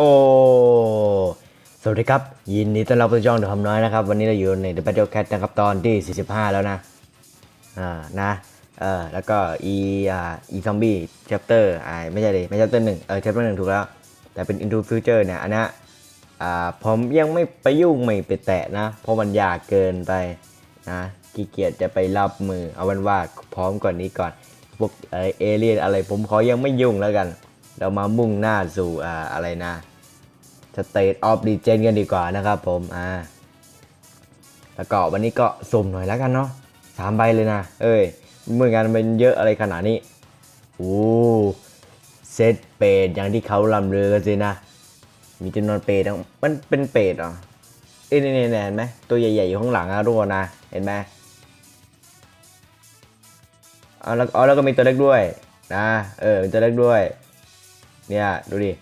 โอ้ สวัสดีครับ ยินดีต้อนรับสู่ช่องเดอะคำน้อยนะครับ วันนี้เราอยู่ใน The Battle Cat นะครับ ตอนที่ 45 แล้วนะ อ่า นะ เออแล้วก็ e อ่า e zombie chapter อ่าไม่ใช่ดิไม่ใช่ chapter หนึ่งเออ chapter หนึ่งถูกแล้ว แต่เป็น into future เนี่ย อันนี้อ่า ผมยังไม่ไปยุ่งไม่ไปแตะนะ เพราะมันยากเกินไปนะขี้เกียจจะไปรับมือ เอาวันว่าพร้อมก่อนนี้ก่อน พวกเอเอเลียนอะไรผมขอยังไม่ยุ่งแล้วกัน เรามามุ่งหน้าสู่อ่าอะไรนะ State of Legend กันดีกว่านะครับผมอ่าแล้วก็วันนี้ก็สุ่มหน่อยแล้วกันเนาะสามใบเลยนะ เอ้ยเมื่อกันเป็นเยอะอะไรขนาดนี้โอ้เซตเปรตอย่างที่เขาลำเรือกันสินะ มีจำนวนเปรตมันเป็นเปรตเหรอเอ้ยนี่นี่นี่เห็นไหมตัวใหญ่ๆอยู่ข้างหลังอะทุกคนนะ เห็นไหมเอาแล้วเอาแล้วก็มีตัวเล็กด้วยนะ เออมีตัวเล็กด้วย เนี่ยดูดิ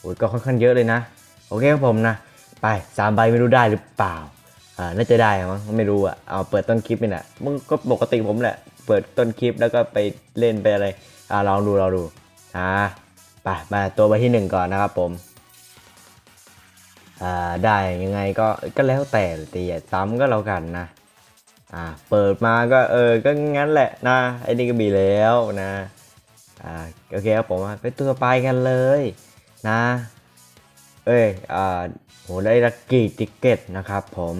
โอ้ยก็ค่อนข้างเยอะเลยนะ โอเคครับผมนะ ไปสามใบไม่รู้ได้หรือเปล่าอ่าน่าจะได้มั้งไม่รู้อะเอาเปิดต้นคลิปนี่แหละมึงก็ปกติผมแหละ เปิดต้นคลิปแล้วก็ไปเล่นไปอะไรอ่าลองดูลองดูอ่าไปมาตัวใบที่หนึ่งก่อนนะครับผมอ่าได้ยังไงก็ก็แล้วแต่ต่อย่าซ้ำก็แล้วกันนะอ่าเปิดมาก็เออก็งั้นแหละนะไอ้นี่ก็มีแล้วนะ อ่าโอเคครับผมไปตัวไปกันเลยนะ เอ้ยอ่าโหได้ลักกี้ติเกตนะครับผม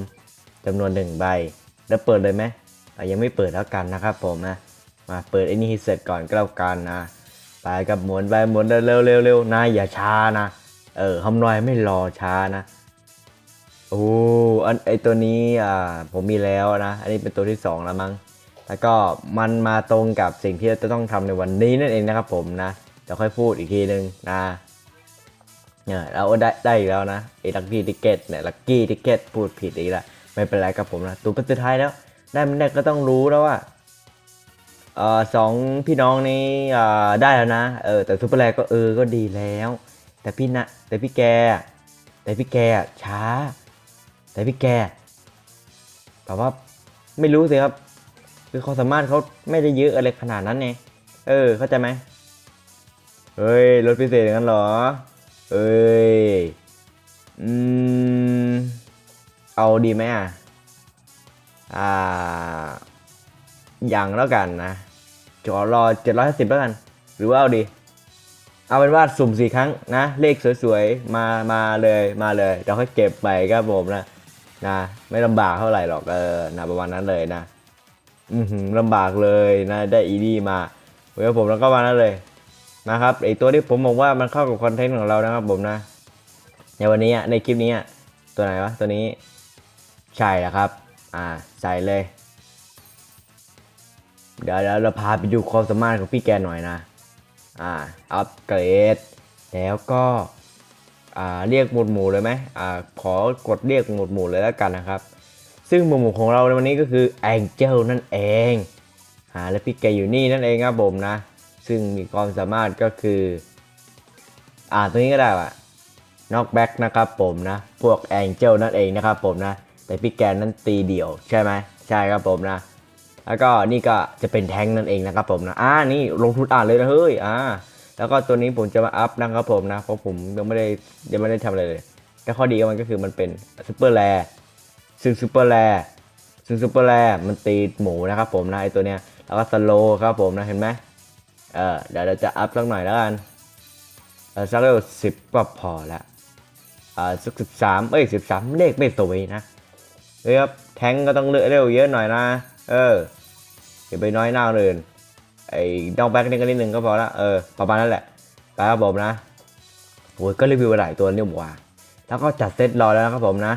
จำนวนหนึ่งใบ แล้วเปิดเลยไหมยังไม่เปิดแล้วกันนะครับผมนะมาเปิดไอ้นี่เสร็จก่อนก็แล้วกันนะไปกับหมุนไปหมุนเร็วเร็วเร็วๆนะอย่าช้านะเออคำน้อยไม่รอช้านะโอ้อันไอตัวนี้อ่าผมมีแล้วนะ อันนี้เป็นตัวที่สองแล้วมั้ง แล้วก็มันมาตรงกับสิ่งที่เราจะต้องทำในวันนี้นั่นเองนะครับผมนะเดี๋ยวค่อยพูดอีกทีนึงนะเนี่ยเราได้ได้อีกแล้วนะไอ้ลักกี้ติเกตเนี่ยลักกี้ติเกตพูดผิดอีกแล้วไม่เป็นไรครับผมนะตัวเป็นสุดท้ายแล้ว ได้มันได้ก็ต้องรู้แล้วว่าเออสองพี่น้องนี้อ่ได้แล้วนะเออแต่ซุปเปอร์แรกก็เออก็ดีแล้ว แต่พี่นะแต่พี่แก แต่พี่แกช้า แต่พี่แกแต่ว่าไม่รู้สิครับ คือความสามารถเขาไม่ได้เยอะอะไรขนาดนั้นไงเออ เข้าใจไหมเฮ้ยรถพิเศษอย่างนั้นเหรอเอ้ยอืมเอาดีไหมอะอ่าอย่างแล้วกันนะจอรอ750แล้วกัน หรือว่าเอาดี เอาเป็นว่าสุ่มสี่ครั้งนะ เลขสวยๆ มามาเลยมาเลยเดี๋ยวค่อยเก็บไปครับผมนะนะ ไม่ลำบากเท่าไหร่หรอกเออนะประมาณนั้นเลยนะ อือหือลำบากเลยนะได้อีดีมาเว้ยผมแล้วก็มานั่นเลยนะครับไอตัวที่ผมบอกว่ามันเข้ากับคอนเทนต์ของเรานะครับผมนะในวันนี้ในคลิปนี้ตัวไหนวะตัวนี้ใช่แล้วครับ อ่าใส่เลย เดี๋ยวเดี๋ยวเราพาไปดูความสามารถของพี่แกหน่อยนะ อ่าอัปเกรด แล้วก็อ่าเรียกหมวดหมู่เลยไหมอ่าขอกดเรียกหมวดหมู่เลยแล้วกันนะครับ ซึ่งหมวดหมู่ของเราในวันนี้ก็คือ Angel นั่นเองอ่าและพี่แกอยู่นี่นั่นเองครับผมนะ ซึ่งมีความสามารถก็คือ อ่าตัวนี้ก็ได้ว่ะ knockback นะครับผมนะ พวก Angel นั่นเองนะครับผมนะ แต่พี่แกนั้นตีเดี่ยวใช่ไหมใช่ครับผมนะ แล้วก็นี่ก็จะเป็นแทงนั่นเองนะครับผมนะอ่านี่ลงทุนอ่านเลยนะเฮ้ยอ่าแล้วก็ตัวนี้ผมจะมาอัพนะครับผมนะเพราะผมยังไม่ได้ยังไม่ได้ทำอะไรเลยแต่ข้อดีของมันก็คือมันเป็นซูเปอร์แร ซึ่งซูเปอร์แรซึ่งซูเปอร์แรมันตีหมูนะครับผมนะไอตัวเนี้ยแล้วก็สโลครับผมนะเห็นไหมเออเดี๋ยวเราจะอัพสักหน่อยแล้วกันเออสักเร็วสิบก็พอละอ่าสักสิบสามเอ้ยสิบสามเลขไม่สวยนะเฮ้ยครับแทงก็ต้องเลือกเร็วเยอะหน่อยนะ เอออย่าไปน้อยหน้าอื่นไอ้ดองแบ็กนี่ก็นิดนึงก็พอละเออประมาณนั้นแหละไปครับผมนะโอ้ยก็รีวิวไหลายตัวนี่ผมว่า แล้วก็จัดเซตรอแล้วนะครับผมนะ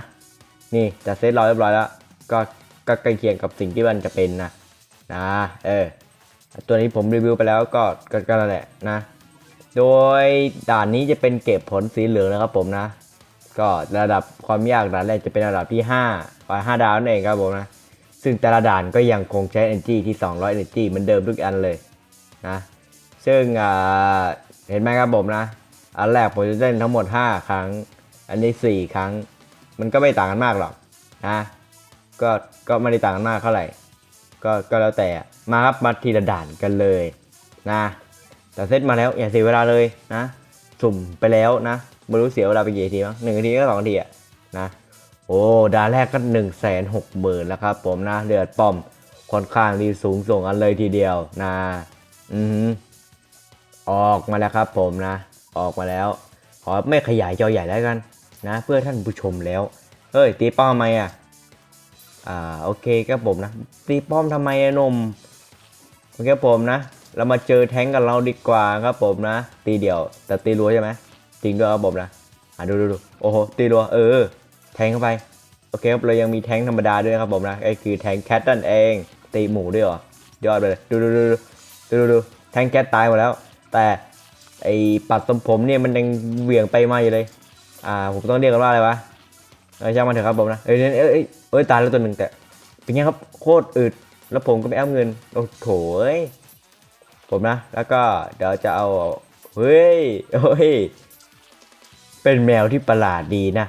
นี่จัดเซตรอเรียบร้อยแล้ว ก็ก็ใกล้เคียงกับสิ่งที่มันจะเป็นนะนะเออตัวนี้ผมรีวิวไปแล้วก็ก็ก็นั่นแหละนะ โดยด่านนี้จะเป็นเก็บผลสีเหลืองนะครับผมนะ ก็ระดับความยากด่านแรกจะเป็นระดับที่5ไป5ดาวนั่นเองครับผมนะ ซึ่งแต่ละด่านก็ยังคงใช้ energy ที่ 200 energy เหมือนเดิมทุกอันเลยนะซึ่งเห็นไหมครับผมนะ อันแรกผมจะเล่นทั้งหมด 5 ครั้ง อันนี้ 4 ครั้ง มันก็ไม่ต่างกันมากหรอกนะก็ก็ไม่ได้ต่างกันมากเท่าไหร่ก็ก็แล้วแต่มาครับมาทีละด่านกันเลยนะแต่เซตมาแล้วอย่าเสียเวลาเลยนะสุ่มไปแล้วนะไม่รู้เสียเวลาไปกี่ทีมั้งหนึ่งทีก็สองทีอะนะโอ้ดานแรกก็หนึ่งแสนหกหมื่นแล้วครับผมนะเลือดป้อมค่อนข้างที่สูงส่งกันเลยทีเดียวนะอือหือออกมาแล้วครับผมนะ ออกมาแล้ว ขอไม่ขยายจอใหญ่แล้วกัน นะเพื่อท่านผู้ชมแล้ว เฮ้ยตีป้อมทำไมอะ อ่าโอเคครับผมนะ ตีป้อมทำไมอะนมโอเคผมนะ เรามาเจอแท้งกับเราดีกว่าครับผมนะ ตีเดี่ยว แต่ตีรัวใช่ไหมจริงด้วยครับผมนะอะดูดูดูโอ้โหตีรัวเออ แทงเข้าไปโอเคครับเรายังมีแทงธรรมดาด้วยครับผมนะไอ้คือแทงแคทนั่นเองตีหมูด้วยเหรอยอดไปเลยดูดูดูดูดูดูดูแทงแคทตายหมดแล้ว แต่ไอ้ปัดตรงผมเนี่ยมันยังเหวี่ยงไปมาอยู่เลย อ่าผมต้องเรียกกันว่าอะไรวะเออช่างมันเถอะครับผมนะเอ้ยเอ้ยเอ้ยเอ้ยเอ้ยตายแล้วตัวหนึ่งแต่เป็นไงครับโคตรอึดแล้วผมก็ไปเอาเงินโอ้โถเอ้ยผมนะ แล้วก็เดี๋ยวจะเอาเฮ้ยเฮ้ยเป็นแมวที่ประหลาดดีนะ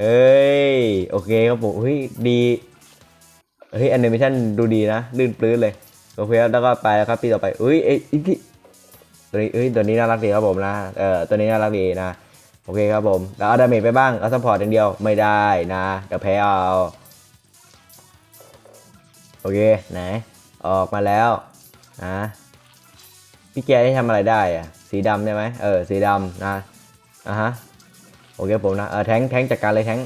เอ้ยโอเคครับผมเฮ้ยดีเฮ้ยแอนิเมชันดูดีนะลื่นปลื้นเลยโอเคแล้วก็ไปแล้วครับปีต่อไปเอ้ยเอ้ยตัวนี้เอ้ยตัวนี้น่ารักดีครับผมนะเออตัวนี้น่ารักดีนะ โอเคครับผมแล้วเอาดาเมจไปบ้าง เอาซัพพอร์ตอย่างเดียวไม่ได้นะ เดี๋ยวแพ้เอา โอเค ไหน ออกมาแล้วนะพี่แกได้ทำอะไรได้อะสีดำได้ไหมเออ สีดำนะอะฮะ โอเคผมนะ เออแทงแทงจัดการเลยแทง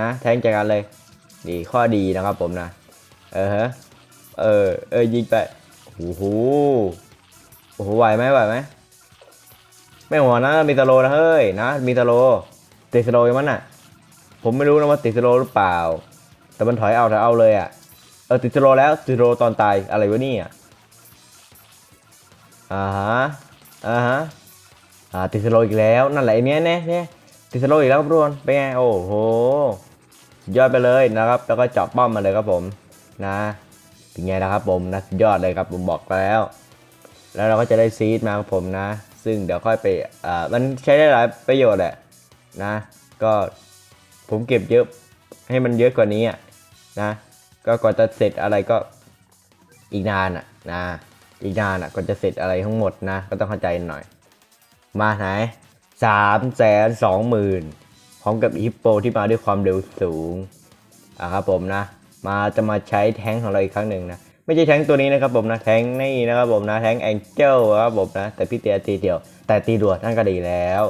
นะ แทงจัดการเลย ดีข้อดีนะครับผมนะ เออฮะ เออ เออยิงไปโอ้โหโอ้โหไหวไหมไหวไหม ไม่หัวนะ มีตะโลนะเฮ้ยนะ มีตะโลติดสโลยังมันอะ ผมไม่รู้นะว่าติดสโลหรือเปล่า แต่มันถอยเอาถอยเอาเลยอะเออติดสโลแล้วติดสโลตอนตายอะไรวะเนี่ยอ่าฮะอ่าฮะอ่าติดสโลอีกแล้วนั่นแหละไอ้เนี้ยเนี่ยเนี่ยติดสโลอีกแล้วครับทุกคนเป็นไงโอ้โหยอดไปเลยนะครับ แล้วก็เจาะป้อมมาเลยครับผมนะเป็นไงนะครับผมนะยอดเลยครับผมบอกไปแล้ว แล้วเราก็จะได้ซีดมาครับผมนะ ซึ่งเดี๋ยวค่อยไปอ่ามันใช้ได้หลายประโยชน์แหละนะ ก็ผมเก็บเยอะให้มันเยอะกว่านี้อะนะ ก็กว่าจะเสร็จอะไรก็อีกนานอะนะอีกนานอะก็จะเสร็จอะไรทั้งหมดนะ ก็ต้องเข้าใจหน่อย มาไหนสามแสนสองหมื่นพร้อมกับฮิปโปที่มาด้วยความเร็วสูงอะครับผมนะ มาจะมาใช้แท้งของเราอีกครั้งหนึ่งนะ ไม่ใช่แทงตัวนี้นะครับผมนะแทงนี่นะครับผมนะแทงแองเจิลครับผมนะแต่พี่เตียตีเดียว แต่ตีดวดนั่นก็ดีแล้ว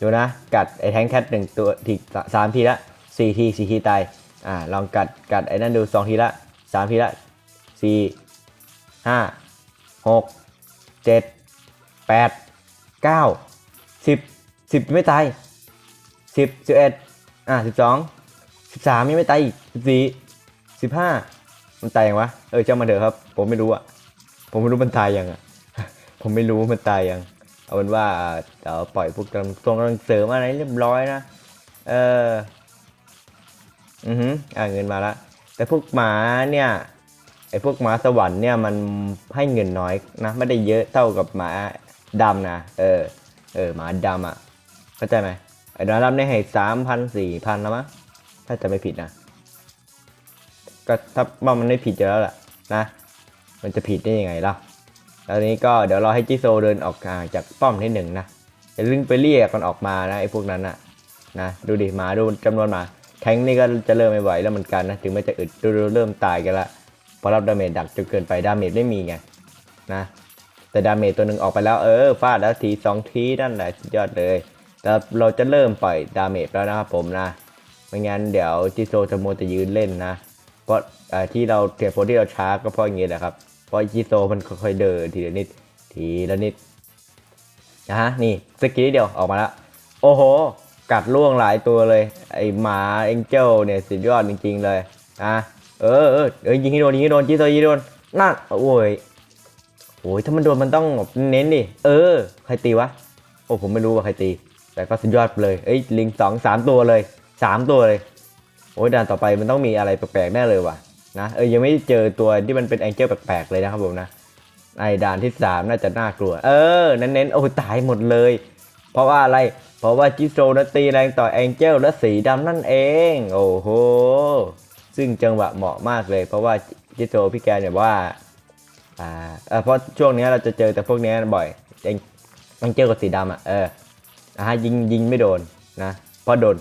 ดูนะ กัดไอ้แทงแคทหนึ่งตัวทีสามทีละสี่ทีสี่ทีตายอ่าลองกัดกัดไอ้นั่นดูสองทีละสามทีละสี่ห้าหกเจ็ดแปดเก้าสิบสิบไม่ตายสิบสิบเอ็ดอะสิบสองสิบสามยังไม่ตายอีกสิบสี่สิบห้า มันตายยังวะ เออเจ้ามาเถอะครับ ผมไม่รู้อะ ผมไม่รู้มันตายยังอะ ผมไม่รู้มันตายยัง เอาเป็นว่าเดี๋ยวปล่อยพวกกำลังทรงกำลังเสริมอะไรเรียบร้อยนะ เออ อือหืออะเงินมาละ แต่พวกหมาเนี่ยไอพวกหมาสวรรค์เนี่ยมันให้เงินน้อยนะ ไม่ได้เยอะเท่ากับหมาดำนะ เออ เออหมาดำอะ เข้าใจไหมไอ้หมาดำเนี่ยให้สามพันสี่พันแล้วมั้งถ้าจะไม่ผิดนะ ก็ถ้าว่ามันไม่ผิดอยู่แล้วแหละนะ มันจะผิดได้ยังไงล่ะแล้วนี้ก็เดี๋ยวรอให้จิโซเดินออกาจากป้อมที่หนึ่งนะอย่าลืมไปเรียกมันออกมานะไอ้พวกนั้นนะนะดูดิหมาดูจำนวนหมาแทงนี่ก็จะเริ่มไม่ไหวแล้วเหมือนกันนะถึงแม้จะอึดดูเริ่มตายกันละพราะรับดาเมจดักจนเกินไปดาเมจไม่มีไงนะแต่ดาเมจตัวหนึ่งออกไปแล้วเออฟาดแล้วทีสองทีนั่นแหละยอดเลยแต่เราจะเริ่มปล่อยดาเมจแล้วนะครับผมนะไม่งั้นเดี๋ยวจิโซจะโมจะยืนเล่นนะ เพราะที่เราเทียบโพที่เราช้าก็เพราะอย่างงี้แหละครับ เพราะจิโซมันค่อยๆเดินทีละนิด ทีละนิดนะฮะนี่สกกีเดียวออกมาแล้วโอ้โห กัดล่วงหลายตัวเลย ไอหมาเอ็งเจลเนี่ยสุดยอดจริงๆเลยนะเออเออเออยิงให้โดนยิงให้โดนจิโซยิงให้โดนนั่นโอ้ยโอ้ยถ้ามันโดนมันต้องเน้นดิเออ ใครตีวะโอ้ผมไม่รู้ว่าใครตี แต่ก็สุดยอดเลยเอ้ยลิงสองสามตัวเลยสามตัวเลย โอ้ยด่านต่อไปมันต้องมีอะไรแปลกๆแน่เลยว่ะนะเออยังไม่เจอตัวที่มันเป็นแองเจิลแปลกๆเลยนะครับผมนะไอ้ด่านที่สามน่าจะน่ากลัว เออเน้นๆโอ้ยตายหมดเลย เพราะว่าอะไร เพราะว่าจิโซนตีแรงต่อแองเจิลและสีดำนั่นเอง โอ้โห ซึ่งจังหวะเหมาะมากเลย เพราะว่าจิโซพี่แกเนี่ยว่าอ่าเเพราะช่วงนี้เราจะเจอแต่พวกนี้บ่อยเองต้องเจอกับสีดำอะเออนะฮะยิงยิงไม่โดนนะเพราะโดน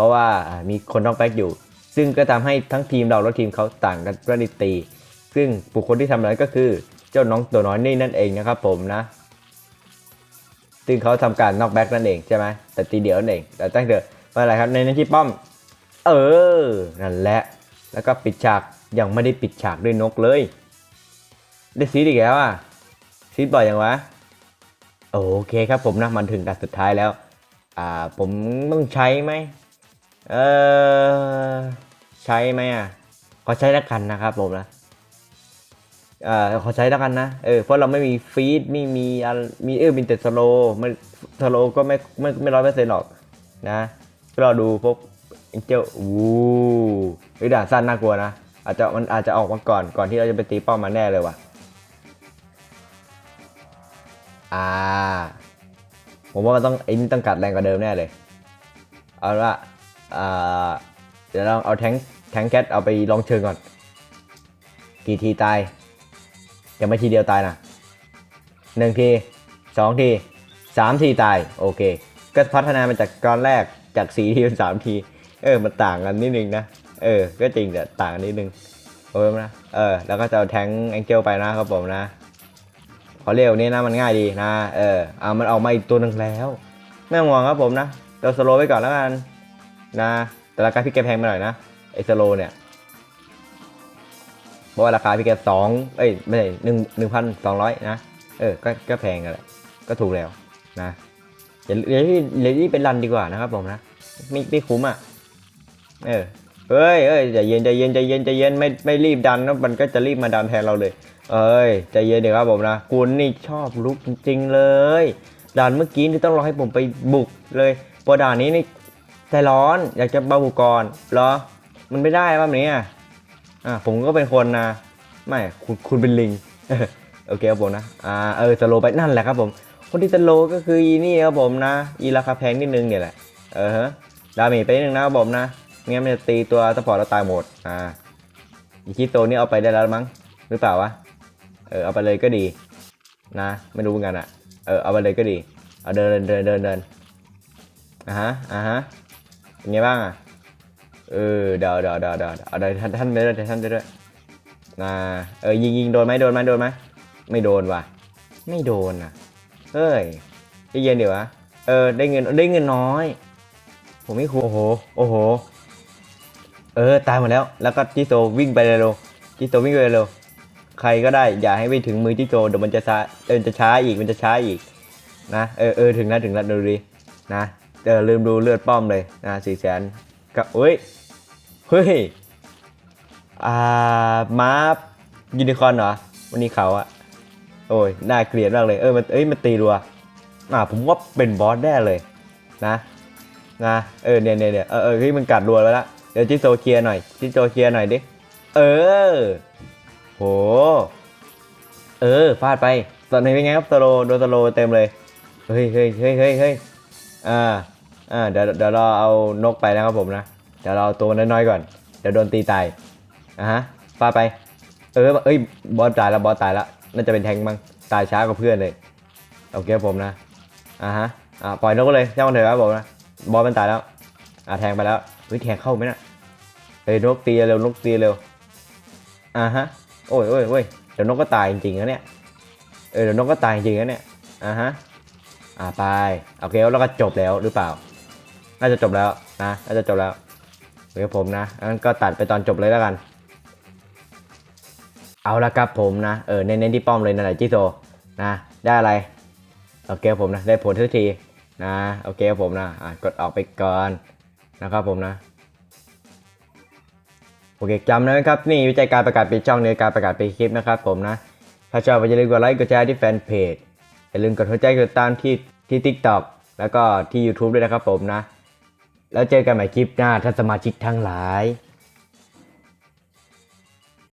ราะว่ามีคนต้องแบ็กอยู่ ซึ่งก็ทำให้ทั้งทีมเราและทีมเขาต่างกันก็ได้ตี ซึ่งบุคคลที่ทำนั้นก็คือเจ้าน้องตัวน้อยนี่นั่นเองนะครับผมนะ ซึ่งเขาทำการนอกแบ็กนั่นเองใช่ไหมแต่ตีเดียวนั่นเอง แต่ตั้งเถอะไม่เป็นไรครับในนั้นที่ป้อม เออ นั่นแหละ แล้วก็ปิดฉากยังไม่ได้ปิดฉากด้วยนกเลย ได้ซีดอีกแล้วอะซีดบ่อยยังวะ โอเคครับผมนะมันถึงด่านสุดท้ายแล้ว อ่าผมต้องใช้ไหม เออใช้ไหมอะขอใช้แล้วกันนะครับผมนะเอ่าขอใช้แล้วกันนะเออเพราะเราไม่มีฟีดไม่มีอะไรมีเออมีแต่สโลไม่สโลก็ไม่ไม่ไม่ร้อยเปอร์เซ็นต์หรอกนะก็รอดูพวกเอ็นเจลวู้ยด่านสั้นน่ากลัวนะอาจจะมันอาจจะออกมาก่อนก่อนที่เราจะไปตีเป้ามาแน่เลยว่ะอ่าผมว่ามันต้องไอ้นี่ต้องกัดแรงกว่าเดิมแน่เลย เอาละอ่า เดี๋ยวเราเอาแทงแทงแคทเอาไปลองเชิงก่อน กี่ทีตายยังไม่ทีเดียวตายนะหนึ่งทีสองทีสามทีตาย โอเค ก็พัฒนามาจากตอนแรกจากสี่ทีเป็นสามที เออ มันต่างกันนิดนึงนะ เออ ก็จริงแต่ต่างกันนิดนึงโอ้ยนะ เออ แล้วก็จะเอาแทงแองเจิลไปนะครับผมนะ ขอเรียกนี้นะมันง่ายดีนะ เออเอามันออกมาอีกตัวหนึ่งแล้ว ไม่ต้องห่วงครับผมนะ เราสโลว์ไว้ก่อนแล้วกัน นะ แต่ราคาพี่แกแพงไปหน่อยนะไอสโลเนี่ยเพราะว่าราคาพี่แกสองเอ้ยไม่ใช่หนึ่งหนึ่งพันสองร้อยนะเออก็ก็แพงกันแหละก็ถูกแล้วนะเดี๋ยวเดี๋ยวที่เดี๋ยวที่เป็นรันดีกว่านะครับผมนะไม่ไม่คุ้มอะเออเฮ้ยเอ้ยใจเย็นใจเย็นใจเย็นใจเย็นไม่ไม่รีบดันนะมันก็จะรีบมาดันแทนเราเลย เอ้ยใจเย็นเดี๋ยวครับผมนะคุณนี่ชอบลุกจริง ๆ เลยด่านเมื่อกี้นี่ต้องรอให้ผมไปบุกเลยพอด่านนี้นี่ ใจร้อนอยากจะบาบุกก่อนเหรอ มันไม่ได้ว่าแบบนี้อะอะผมก็เป็นคนนะ ไม่คุณคุณเป็นลิงโอเคครับผมนะอ่าเออสโลไปนั่นแหละครับผม คนที่สโลก็คืออีนี่ครับผมนะอีราคาแพงนิดนึงเนี่ยแหละเออฮะดาเมจไปนิดนึงนะครับผมนะไม่งั้นมันจะตีตัวสปอร์ตเราตายหมดอ่าอีคิโตนี่เอาไปได้แล้วมั้งหรือเปล่าวะเออเอาไปเลยก็ดี นะไม่รู้เหมือนกันอะเออเอาไปเลยก็ดีเอาเดินเดินเดินเดินเดินอะฮะอะฮะ เป็นไงบ้างอะเออเดี๋ยวเดี๋ยวเดี๋ยวเดี๋ยวเอาเดี๋ยวท่านท่านไปด้วยเดี๋ยวท่านไปด้วยนะเออยิงยิงโดนไหมโดนไหมโดนไหมไม่โดนว่ะ ไม่โดนอะ เฮ้ยใจเย็นเดี๋ยววะ เออได้เงินได้เงินน้อย ผมไม่คุ้มโอ้โห โอ้โห เออตายหมดแล้ว แล้วก็จิโตวิ่งไปเร็วๆจิโตวิ่งไปเร็วใครก็ได้อย่าให้ไปถึงมือที่โจเดี๋ยวมันจะช้าเออจะช้าอีกมันจะช้าอีกนะเออเออถึงแล้วถึงแล้วดูดินะ เออลืมดูเลือดป้อมเลยนะสี่แสนกับเฮ้ย เฮ้ย อ่าม้ายูนิคอนเหรอ วันนี้เขาอะโอ้ย น่าเกลียดมากเลย เออ มัน เอ้ย มันตีรัว อ่า ผมว่าเป็นบอสแน่เลย นะ นะ เออ เนี่ยเนี่ยเนี่ยเออเออเฮ้ยมันกัดรัวแล้วละ เดี๋ยวจิโซเคลียหน่อย จิโซเคลียหน่อยดิ เออ โห เออ ฟาดไป ตอนนี้เป็นไงครับสโลโดนสโลเต็มเลย เฮ้ยเฮ้ยเฮ้ยเฮ้ย อ่าอ่าเดี๋ยวเดี๋ยวเราเอานกไปนะครับผมนะเดี๋ยวเราเอาตัวน้อยๆก่อนเดี๋ยวโดนตีตายอะฮะฟาไป เออเอ้ยบอสตายแล้วบอสตายแล้วน่าจะเป็นแทงมั้งตายช้ากว่าเพื่อนเลยโอเคครับผมนะอ่าฮะอ่าปล่อยนกเลยช่ามันเถอะครับผมนะบอสมันตายแล้วอ่าแทงไปแล้วเฮ้ยแทงเข้าไหมน่ะเฮ้ยนกตีเร็วนกตีเร็วอ่าฮะโอ้ยโอ้ยโอ้ยเดี๋ยวนกก็ตายจริงๆนะเนี่ยเออเดี๋ยวนกก็ตายจริงๆนะเนี่ยอ่าฮะ อ่าไปโอเคแล้วก็จบแล้วหรือเปล่า น่าจะจบแล้วนะน่าจะจบแล้วเดี๋ยวผมนะงั้นก็ตัดไปตอนจบเลยแล้วกัน เอาละครับผมนะเออเน้นๆที่ป้อมเลยนั่นแหละจิโซนะได้อะไรโอเคผมนะได้ผลทุกทีนะโอเคครับผมนะอะกดออกไปก่อนนะครับผมนะโอเคจำนะครับนี่วิจัยการประกาศปิดช่องในการประกาศปิดคลิปนะครับผมนะถ้าชอบอย่าลืมกดไลค์กดแชร์ที่แฟนเพจ อย่าลืมกดหัวใจกดติดตามที่ที่ TikTok แล้วก็ที่ YouTube ด้วยนะครับผมนะ แล้วเจอกันใหม่คลิปหน้าท่านสมาชิกทั้งหลาย